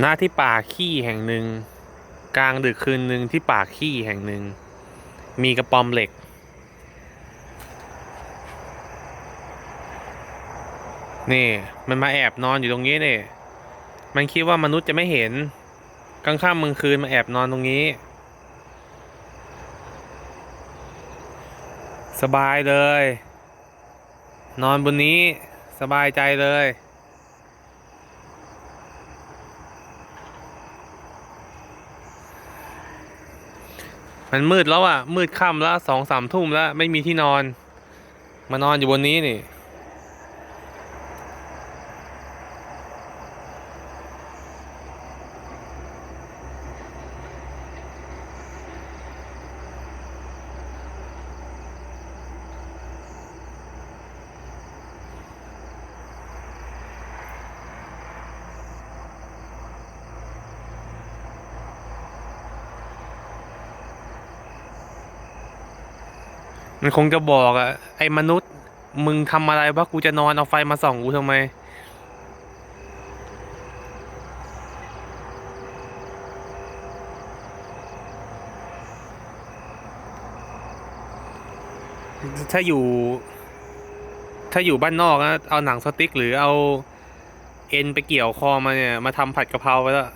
หน้าที่ป่าขี้แห่งหนึ่ง กลางดึกคืนหนึ่งที่ป่าขี้แห่งหนึ่ง มีกระป๋อมเหล็ก นี่ มันมาแอบนอนอยู่ตรงนี้นี่มันคิดว่ามนุษย์จะไม่เห็น กลางค่ำกลางคืนมาแอบนอนตรงนี้ สบายเลย นอนบนนี้สบายใจเลย มันมืดแล้วอะ มืดค่ำแล้วสองสามทุ่มแล้ว ไม่มีที่นอน มานอนอยู่บนนี้นี่ มันคงจะบอกอะไอ้มนุษย์ มึงทำอะไรวะกูจะนอนเอาไฟมาส่องกูทำไม ถ้าอยู่ ถ้าอยู่บ้านนอกนะเอาหนังสติ๊กหรือเอา เอ็นไปเกี่ยวคอมาเนี่ย มาทำผัดกะเพราไปแล้ว